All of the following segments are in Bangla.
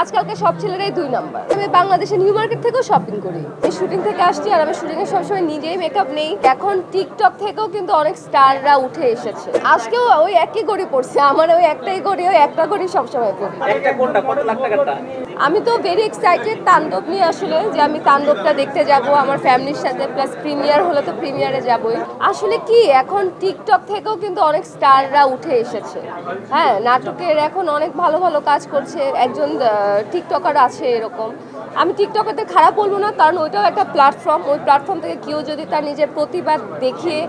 আজকালকে সব ছেলেরাই দুই নাম্বার। আমি বাংলাদেশে নিউ মার্কেট থেকেও শপিং করি। আমি শুটিং থেকে আসছি আর আমি শুটিং এ সবসময় নিজেই মেকআপ নেই। এখন টিকটক থেকেও কিন্তু অনেক স্টাররা উঠে এসেছে। আজকেও ওই একই গড়ি পড়ছে। আমার ওই একটাই গড়ি ওই একটা গড়ি সবসময় পড়ি একটা কোনটা? কত লাখ টাকারটা আমি তো ভেরি এক্সাইটেড তাণ্ডব নিয়ে আসলে যে আমি তাণ্ডবটা দেখতে যাব আমার ফ্যামিলির সাথে প্লাস প্রিমিয়ার হলে তো প্রিমিয়ারে যাবই। আসলে কি এখন টিকটক থেকেও কিন্তু অনেক স্টাররা উঠে এসেছে। হ্যাঁ নাটকের এখন অনেক ভালো ভালো কাজ করছে। একজন টিকটকার আছে এরকম। আমি টিকটকেতে খারাপ বলব না, কারণ ওইটাও একটা প্ল্যাটফর্ম ওই প্ল্যাটফর্ম থেকে কেউ যদি তার নিজের প্রতিবাদ দেখিয়ে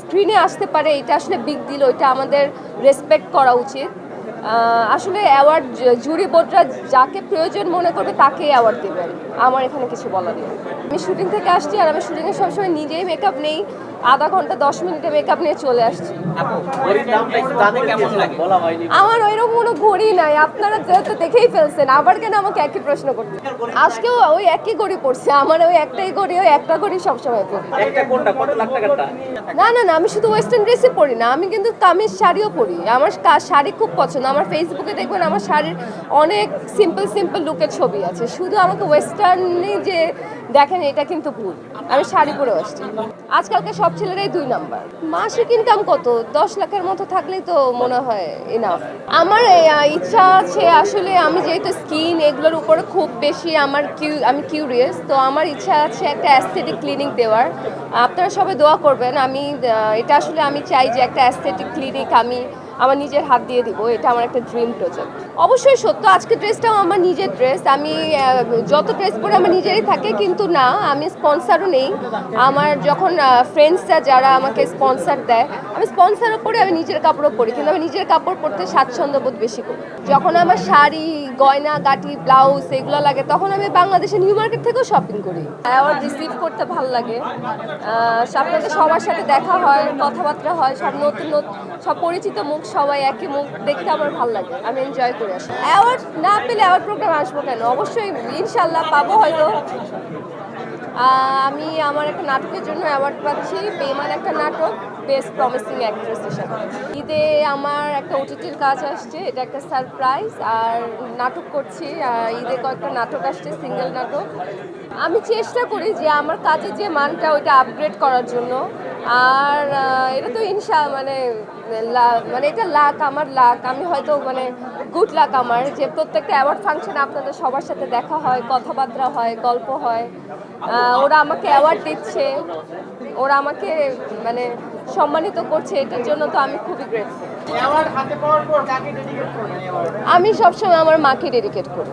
স্ক্রিনে আসতে পারে, এটা আসলে বিগ দিল ওইটা আমাদের রেসপেক্ট করা উচিত। আসলে অ্যাওয়ার্ড জুরি বোর্ডরা যাকে প্রয়োজন মনে করবে তাকে অ্যাওয়ার্ড দেবেন আমার এখানে কিছু বলার নেই। আমি শুটিং থেকে আসছি আর আমি শুটিংয়ে সবসময় নিজেই মেকআপ নেই। আধা ঘণ্টা দশ মিনিটে মেকআপ নিয়ে চলে আসছি। আপু ঘড়ির দামটা একটু জানতে কেমন লাগে? বলা হয়নি। আমার ওইরকম কোনো ঘড়ি নাই। আপনারা যেহেতু দেখেই ফেলছেন। আবার কেন আমাকে একই প্রশ্ন করতে আজকেও ওই একই ঘড়ি পড়ছে। আমার ওই একটাই ঘড়ি ওই একটা ঘড়ি সবসময় পড়ি। একটা কোনটা? কত লাখ টাকারটা না না না আমি শুধু ওয়েস্টার্ন ড্রেসই পরি না। আমি কিন্তু কামিজ শাড়িও পরি। আমার শাড়ি খুব পছন্দ। আমার ফেসবুকে দেখবেন আমার শাড়ির অনেক সিম্পল সিম্পল লুকের ছবি আছে। শুধু আমাকে ওয়েস্টার্নে যে দেখেন, এটা কিন্তু ভুল। আমি শাড়ি পরে আসছি। আজকালকে সব ছেলেরাই দুই নাম্বার। মাসিক ইনকাম কত? দশ লাখের মতো থাকলেই তো মনে হয় এনাফ আমার ইচ্ছা আছে আসলে আমি যেহেতু স্কিন এগুলোর উপরে খুব বেশি আমার কিউ আমি কিউরিয়াস তো আমার ইচ্ছা আছে একটা অ্যাস্থেটিক ক্লিনিক দেওয়ার। আপনারা সবাই দোয়া করবেন। আমি এটা আসলে আমি চাই যে একটা অ্যাস্থেটিক ক্লিনিক আমি আমার নিজের হাত দিয়ে দিব, এটা আমার একটা ড্রিম প্রজেক্ট অবশ্যই সত্য, আজকে ড্রেসটাও আমার নিজের ড্রেস আমি যত ড্রেস পরে আমার নিজেরই থাকে, কিন্তু না, আমি স্পন্সারও নেই। আমার যখন ফ্রেন্ডসরা যারা আমাকে স্পন্সার দেয়, আমি স্পন্সারও পরে, আমি নিজের কাপড়ও পরি, কিন্তু আমি নিজের কাপড় পরতে স্বাচ্ছন্দ্য বোধ বেশি করি। যখন আমার শাড়ি গয়না, গাটি, ব্লাউজ এগুলো লাগে, তখন আমি বাংলাদেশের নিউ মার্কেট থেকেও শপিং করি। অ্যাওয়ার্ড রিসিভ করতে ভালো লাগে। সামনে সবার সাথে দেখা হয়, কথাবার্তা হয়, সব নতুন নতুন, সব পরিচিত মুখ, সবাই একই মুখ, দেখতে আমার ভালো লাগে, আমি এনজয় করে আসি অ্যাওয়ার্ড না পেলে অ্যাওয়ার্ড প্রোগ্রাম আসব কেন? অবশ্যই ইনশাল্লাহ পাবো হয়তো। আমি আমার একটা নাটকের জন্য অ্যাওয়ার্ড পাচ্ছি। বেমান একটা নাটক বেস্ট প্রমিসিং অ্যাক্ট্রেস হিসাবে। ঈদে আমার একটা ওটিটির কাজ আসছে, এটা একটা সারপ্রাইজ আর নাটক করছি ঈদে কয়েকটা নাটক আসছে সিঙ্গেল নাটক। আমি চেষ্টা করি যে আমার কাজের যে মানটা, ওইটা আপগ্রেড করার জন্য। আর এর ইনশা মানে মানে এটা লাক আমার লাক। আমি হয়তো মানে গুড লাক আমার যে প্রত্যেকটা অ্যাওয়ার্ড ফাংশনে আপনাদের সবার সাথে দেখা হয় কথাবার্তা হয় গল্প হয়। ওরা আমাকে অ্যাওয়ার্ড দিচ্ছে। ওরা আমাকে মানে সম্মানিত করছে। এটার জন্য তো আমি খুবই গ্রেটফুল আমি সবসময় আমার মাকে ডেডিকেট করি।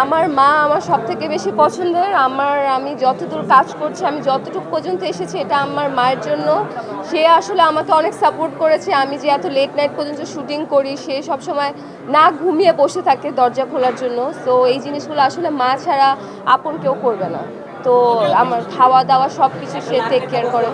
আমার মা আমার সব থেকে বেশি পছন্দের। আমার, আমি যতদূর কাজ করছি, আমি যতটুকু পর্যন্ত এসেছি, এটা আমার মায়ের জন্য। সে আসলে আমাকে অনেক সাপোর্ট করেছে। আমি যে এত লেট নাইট পর্যন্ত শুটিং করি, সে সব সময় না ঘুমিয়ে বসে থাকে দরজা খোলার জন্য। তো এই জিনিসগুলো আসলে মা ছাড়া আপন কেউ করবে না। তো, আমার খাওয়া দাওয়া সব কিছু সে টেক কেয়ার করে।